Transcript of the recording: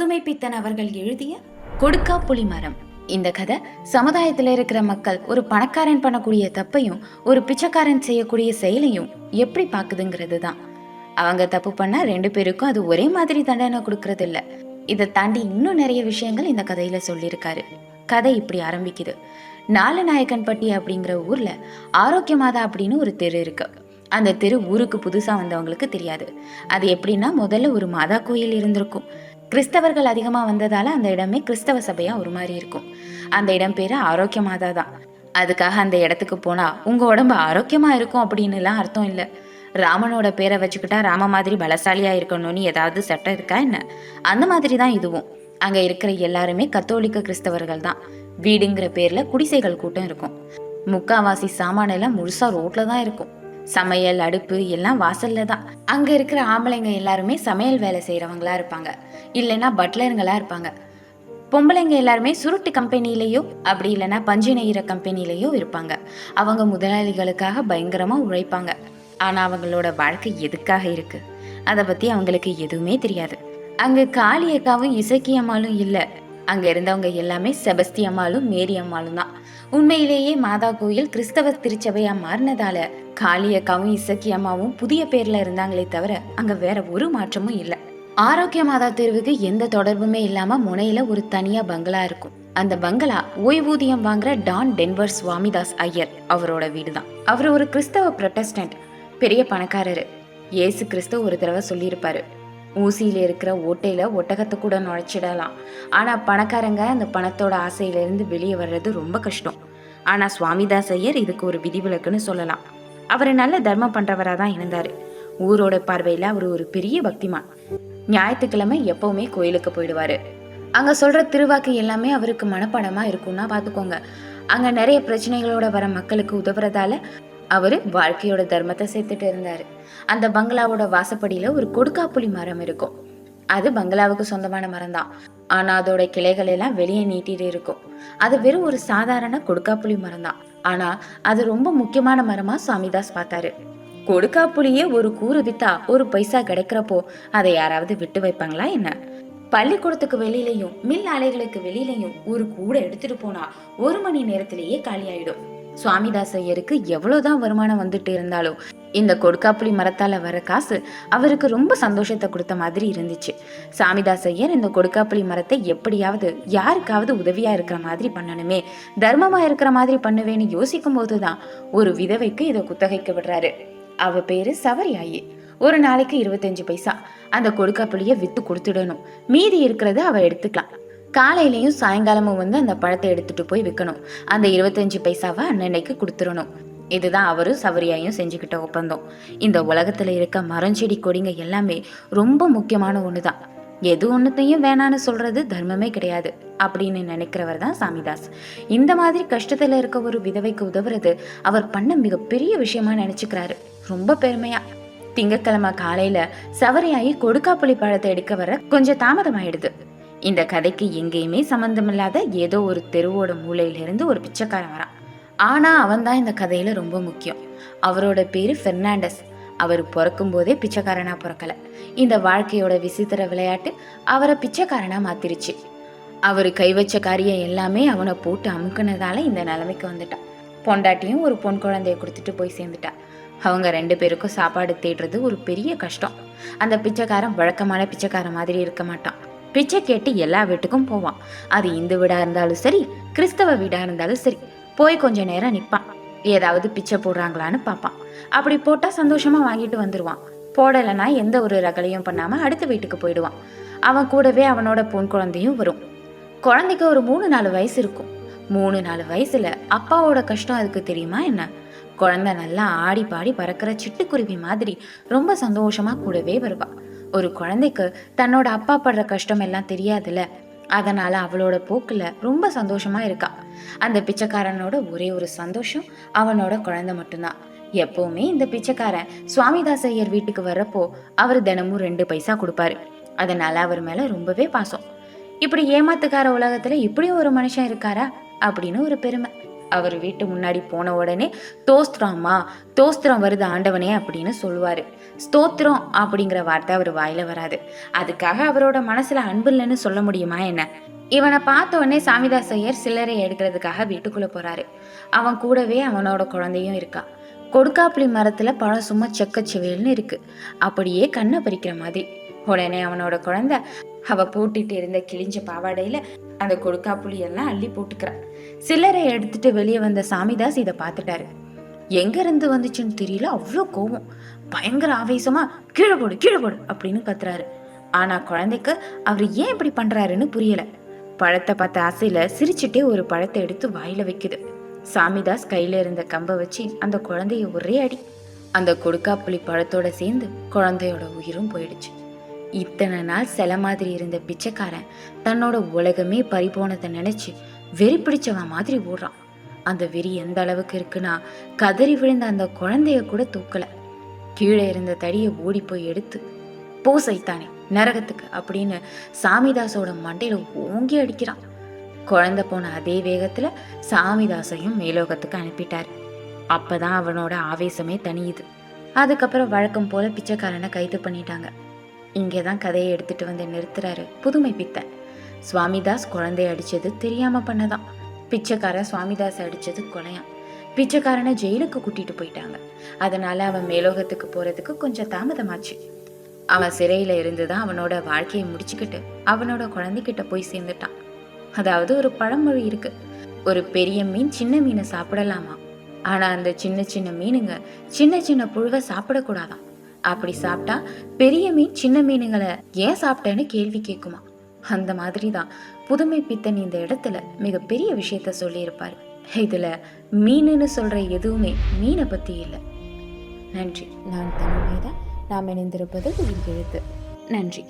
புதுமைப்பித்தன் அவர்கள் எழுதிய கொடுக்கா புலி மரம் இந்த கதை சமுதாயத்தில் இருக்கிற மக்கள் ஒரு பணக்காரன் பண்ணக்கூடிய தப்பையும் ஒரு பிச்சைக்காரன் செய்யக்கூடிய செயலையும் எப்படி பார்க்குதுங்கிறது தான் அவங்க தப்பு பண்ணா ரெண்டு பேருக்கும் அது ஒரே மாதிரி தண்டனை கொடுக்கறது இல்லை இதை தாண்டி இன்னும் நிறைய விஷயங்கள் இந்த கதையில சொல்லியிருக்காரு. கதை இப்படி ஆரம்பிக்குது. நாலநாயக்கன்பட்டி அப்படிங்கிற ஊர்ல ஆரோக்கியமாதா அப்படின்னு ஒரு தெரு இருக்கு. அந்த தெரு ஊருக்கு புதுசா வந்தவங்களுக்கு தெரியாது. அது எப்படின்னா முதல்ல ஒரு மாதா கோயில் இருந்திருக்கும். கிறிஸ்தவர்கள் அதிகமாக வந்ததால் அந்த இடமே கிறிஸ்தவ சபையாக ஒரு மாதிரி இருக்கும். அந்த இடம் பேர் ஆரோக்கிய மாதா தான். அதுக்காக அந்த இடத்துக்கு போனால் உங்கள் உடம்பு ஆரோக்கியமாக இருக்கும் அப்படின்னுலாம் அர்த்தம் இல்லை. ராமனோட பேரை வச்சுக்கிட்டா ராம மாதிரி பலசாலியாக இருக்கணும்னு ஏதாவது சட்டம் இருக்கா என்ன? அந்த மாதிரி தான் இதுவும். அங்கே இருக்கிற எல்லாருமே கத்தோலிக்க கிறிஸ்தவர்கள் தான். வீடுங்கிற பேரில் குடிசைகள் கூட்டம் இருக்கும். முக்காவாசி சாமான எல்லாம் ரோட்டில் தான் இருக்கும். சமையல் அடுப்பு எல்லாம் வாசல்ல தான். அங்க இருக்கிற ஆம்பளைங்க எல்லாருமே சமையல் வேலை செய்யறவங்களா இருப்பாங்க. இல்லைன்னா பட்லருங்களா இருப்பாங்க. பொம்பளைங்க எல்லாருமே சுருட்டு கம்பெனிலேயோ அப்படி இல்லைன்னா பஞ்சு நெய்கிற கம்பெனிலேயோ இருப்பாங்க. அவங்க முதலாளிகளுக்காக பயங்கரமாக உழைப்பாங்க. ஆனால் அவங்களோட வாழ்க்கை எதுக்காக இருக்கு? அதை பற்றி அவங்களுக்கு எதுவுமே தெரியாது. அங்கே காளி அக்காவும் இசக்கி அம்மாளும் இல்ல. இருந்தவங்க எல்லாமே செபஸ்தி அம்மாளும் மேரி அம்மாளும் தான். உண்மையிலேயே மாதா கோயில் கிறிஸ்தவ திருச்சபையாக மாறினதால காளி அக்காவும் இசக்கி அம்மாவும் புதிய பேர்ல இருந்தாங்களே தவிர அங்க வேற ஒரு மாற்றமும் இல்லை. ஆரோக்கிய மாதா தெருவுக்கு எந்த தொடர்புமே இல்லாம முனையில ஒரு தனியா பங்களா இருக்கும். அந்த பங்களா ஓய்வூதியம் வாங்குற டான் டென்வர் சுவாமிதாஸ் ஐயர் அவரோட வீடு தான் அவர் ஒரு கிறிஸ்தவ ப்ரொட்டஸ்டன்ட் பெரிய பணக்காரரு. இயேசு கிறிஸ்து ஒரு தடவை சொல்லியிருப்பாரு ஊசியில இருக்கிற ஓட்டையில ஒட்டகத்தை கூட நுழைச்சிடலாம். ஆனா பணக்காரங்க அந்த பணத்தோட ஆசையிலேருந்து வெளியே வர்றது ரொம்ப கஷ்டம். ஆனா சுவாமிதாஸ் ஐயர் இதுக்கு ஒரு விதிவிலக்குன்னு சொல்லலாம். அவர் நல்ல தர்மம் பண்றவரா தான் இருந்தார். ஊரோட பார்வையில் அவர் ஒரு பெரிய பக்திமான். ஞாயிற்றுக்கிழமை எப்பவுமே கோயிலுக்கு போயிடுவார். அங்கே சொல்கிற திருவாக்கு எல்லாமே அவருக்கு மனப்பாடமாக இருக்கும்னா பார்த்துக்கோங்க அங்கே நிறைய பிரச்சனைகளோட வர மக்களுக்கு உதவுறதால அவர் வாழ்க்கையோட தர்மத்தை சேர்த்துட்டு இருந்தார். அந்த பங்களாவோட வாசப்படியில் ஒரு கொடுக்காப்புளி மரம் இருக்கும். அது பங்களாவுக்கு சொந்தமான மரம் தான். ஆனால் அதோட கிளைகள் எல்லாம் வெளியே நீட்டிட்டு இருக்கும். அது வெறும் ஒரு சாதாரண கொடுக்காப்புளி மரம் தான். ஆனா அது ரொம்ப முக்கியமான மரமா சாமிதாஸ் பார்த்தாரு. கொடுக்காப்புளியே ஒரு கூறு வித்தா ஒரு பைசா கிடைக்கிறப்போ அதை யாராவது விட்டு வைப்பாங்களா என்ன? பள்ளிக்கூடத்துக்கு வெளியிலையும் மில் ஆலைகளுக்கு வெளியிலையும் ஒரு கூடை எடுத்துட்டு போனா ஒரு மணி நேரத்திலேயே காலியாயிடும். சுவாமிதாஸ் ஐயருக்கு எவ்வளவுதான் வருமானம் வந்துட்டு இருந்தாலும் இந்த கொடுக்காப்புளி மரத்தால் வர காசு அவருக்கு ரொம்ப சந்தோஷத்தை கொடுத்த மாதிரி இருந்துச்சு. சாமிதாஸ் ஐயர் இந்த கொடுக்காப்புளி மரத்தை எப்படியாவது யாருக்காவது உதவியாக இருக்கிற மாதிரி பண்ணணுமே தர்மமாக இருக்கிற மாதிரி பண்ணுவேன்னு யோசிக்கும் போதுதான் ஒரு விதவைக்கு இதை குத்தகைக்கு விடுறாரு. அவ பேரு சவரியாயி. ஒரு நாளைக்கு இருபத்தஞ்சு பைசா. அந்த கொடுக்காப்புளியை விற்று கொடுத்துடணும். மீதி இருக்கிறத அவள் எடுத்துக்கலாம். காலையிலையும் சாயங்காலமும் வந்து அந்த பழத்தை எடுத்துட்டு போய் விற்கணும் அந்த இருபத்தஞ்சு பைசாவை அன்னன்னைக்கு கொடுத்துடணும். இதுதான் அவரும் சவரியாயும் செஞ்சுக்கிட்ட ஒப்பந்தம். இந்த உலகத்தில் இருக்க மரம் செடி கொடிங்க எல்லாமே ரொம்ப முக்கியமான ஒன்று தான் எது ஒன்றுத்தையும் வேணான்னு சொல்கிறது தர்மமே கிடையாது அப்படின்னு நினைக்கிறவர் தான் சாமிதாஸ். இந்த மாதிரி கஷ்டத்தில் இருக்க ஒரு விதவைக்கு உதவுறது அவர் பண்ண மிகப்பெரிய விஷயமா நினச்சிக்கிறாரு. ரொம்ப பெருமையாக திங்கக்கிழமை காலையில சவரியாயி கொடுக்காப்புளி பழத்தை எடுக்க வர கொஞ்சம் தாமதமாயிடுது. இந்த கதைக்கு எங்கேயுமே சம்மந்தமில்லாத ஏதோ ஒரு தெருவோட மூலையிலிருந்து ஒரு பிச்சைக்காரன் வரான். ஆனால் அவன் தான் இந்த கதையில் ரொம்ப முக்கியம். அவரோட பேர் ஃபெர்னாண்டஸ் அவர் பிறக்கும்போதே பிச்சைக்காரனாக பிறக்கலை பிறக்கல. இந்த வாழ்க்கையோட விசித்திர விளையாட்டு அவரை பிச்சைக்காரனாக மாத்திருச்சு. அவர் கைவச்ச காரியம் எல்லாமே அவனை போட்டு அமுக்குனதால இந்த நிலைமைக்கு வந்துட்டான். பொண்டாட்டியும் ஒரு பொன் குழந்தைய கொடுத்துட்டு போய் சேர்ந்துட்டா. அவங்க ரெண்டு பேருக்கும் சாப்பாடு தேடுறது ஒரு பெரிய கஷ்டம். அந்த பிச்சைக்காரன் வழக்கமான பிச்சைக்காரன் மாதிரி இருக்க மாட்டான். பிச்சை கேட்டு எல்லா வீட்டுக்கும் போவான். அது இந்து வீடாக இருந்தாலும் சரி கிறிஸ்தவ வீடாக இருந்தாலும் சரி போய் கொஞ்ச நேரம் நிற்பான் ஏதாவது பிச்சை போடுறாங்களான்னு பார்ப்பான். அப்படி போட்டால் சந்தோஷமாக வாங்கிட்டு வந்துடுவான் போடலைன்னா எந்த ஒரு ரகலையும் பண்ணாமல் அடுத்த வீட்டுக்கு போயிடுவான். அவன் கூடவே அவனோட பொன் குழந்தையும் வரும். குழந்தைக்கு ஒரு மூணு நாலு வயசு இருக்கும். மூணு நாலு வயசுல அப்பாவோட கஷ்டம் அதுக்கு தெரியுமா என்ன? குழந்தை நல்லா ஆடி பாடி பறக்கிற சிட்டுக்குருவி மாதிரி ரொம்ப சந்தோஷமா கூடவே வருவா. ஒரு குழந்தைக்கு தன்னோட அப்பா படுற கஷ்டம் எல்லாம் தெரியாதுல்ல? அதனால் அவளோட போக்கில் ரொம்ப சந்தோஷமாக இருக்கா. அந்த பிச்சைக்காரனோட ஒரே ஒரு சந்தோஷம் அவனோட குழந்தை மட்டும்தான். எப்போவுமே இந்த பிச்சைக்காரன் சுவாமிதாஸ் ஐயர் வீட்டுக்கு வர்றப்போ அவர் தினமும் ரெண்டு பைசா கொடுப்பாரு. அதனால் அவர் மேலே ரொம்பவே பாசம். இப்படி ஏமாத்துக்கார உலகத்தில் இப்படியும் ஒரு மனுஷன் இருக்காரா? அப்படின்னு ஒரு பெருமை. அவர் வீட்டு முன்னாடி போன உடனே தோஸ்திரம்மா தோஸ்திரம் வருது ஆண்டவனே அப்படின்னு சொல்லுவார். ஸ்தோத்திரம் அப்படிங்கிற வார்த்தை அவர் வாயில வராது. அதுக்காக அவரோட மனசுல அன்பு இல்லைன்னு சொல்ல முடியுமா என்ன? இவனை பார்த்த உடனே சாமிதாஸ் ஐயர் சில்லறை எடுக்கிறதுக்காக வீட்டுக்குள்ள போறாரு. அவன் கூடவே அவனோட குழந்தையும் இருக்கா. கொடுக்காப்புளி மரத்துல பழம் சும்மா செக்கச்செவேல்னு இருக்கு. அப்படியே கண்ணை பறிக்கிற மாதிரி. உடனே அவனோட குழந்தை அவ போட்டுட்டு இருந்த கிழிஞ்ச பாவாடையில அந்த கொடுக்காப்புளி எல்லாம் அள்ளி போட்டுக்கிறான் சில்லறை எடுத்துட்டு வெளியே வந்த சாமிதாஸ் இதை பார்த்துட்டாரு எங்கேருந்து வந்துச்சுன்னு தெரியல அவ்வளோ கோவம். பயங்கர ஆவேசமா கீழே போடு கீழே போடு அப்படின்னு கத்துறாரு. ஆனா குழந்தைக்கு அவர் ஏன் இப்படி பண்றாருன்னு புரியல. பழத்தை பார்த்த ஆசையில சிரிச்சுட்டே ஒரு பழத்தை எடுத்து வாயில வைக்குது. சாமிதாஸ் கையில இருந்த கம்பை வச்சு அந்த குழந்தைய ஒரே அடி. அந்த கொடுக்காப்புளி பழத்தோட சேர்ந்து குழந்தையோட உயிரும் போயிடுச்சு. இத்தனை நாள் சில மாதிரி இருந்த பிச்சைக்காரன் தன்னோட உலகமே பறிபோனதை நினைச்சு வெறி பிடிச்சவன் மாதிரி ஓடுறான். அந்த வெறி எந்த அளவுக்கு இருக்குன்னா கதறி விழுந்த அந்த குழந்தைய கூட தூக்கல. கீழே இருந்த தடியை ஓடி போய் எடுத்து போ சைத்தானே நரகத்துக்கு அப்படின்னு சாமிதாசோட மண்டையில ஓங்கி அடிக்கிறான். குழந்தை போன அதே வேகத்துல சாமிதாசையும் மேலோகத்துக்கு அனுப்பிட்டார். அப்பதான் அவனோட ஆவேசமே தனியுது அதுக்கப்புறம் வழக்கம் போல பிச்சைக்காரனை கைது பண்ணிட்டாங்க. இங்கே தான் கதையை எடுத்துட்டு வந்து நிறுத்துறாரு புதுமை பித்தன் சுவாமிதாஸ் குழந்தைய அடிச்சது தெரியாம பண்ணதான். பிச்சைக்காரன் சுவாமிதாஸ் அடிச்சது கொலையான் பிச்சைக்காரனை ஜெயிலுக்கு கூட்டிட்டு போயிட்டாங்க. அதனால அவன் மேலோகத்துக்கு போறதுக்கு கொஞ்சம் தாமதமாச்சு. அவன் சிறையில இருந்து தான் அவனோட வாழ்க்கையை முடிச்சுக்கிட்டு அவனோட குழந்தைகிட்ட போய் சேர்ந்துட்டான். அதாவது ஒரு பழமொழி இருக்கு. ஒரு பெரிய மீன் சின்ன மீனை சாப்பிடலாமா? ஆனா அந்த சின்ன சின்ன மீனுங்க சின்ன சின்ன புழுவை சாப்பிடக்கூடாதாம் அப்படி சாப்பிட்டா பெரிய மீன் சின்ன மீனுங்களை ஏன் சாப்பிட்டேன்னு கேள்வி கேட்குமா அந்த மாதிரி தான் புதுமை பித்தன் இந்த இடத்துல மிகப்பெரிய விஷயத்த சொல்லியிருப்பார். இதில் மீனுன்னு சொல்கிற எதுவுமே மீனை பற்றி இல்லை. நன்றி. நான் தமிழ் நாம் இணைந்திருப்பது உயிர் எழுத்து. நன்றி.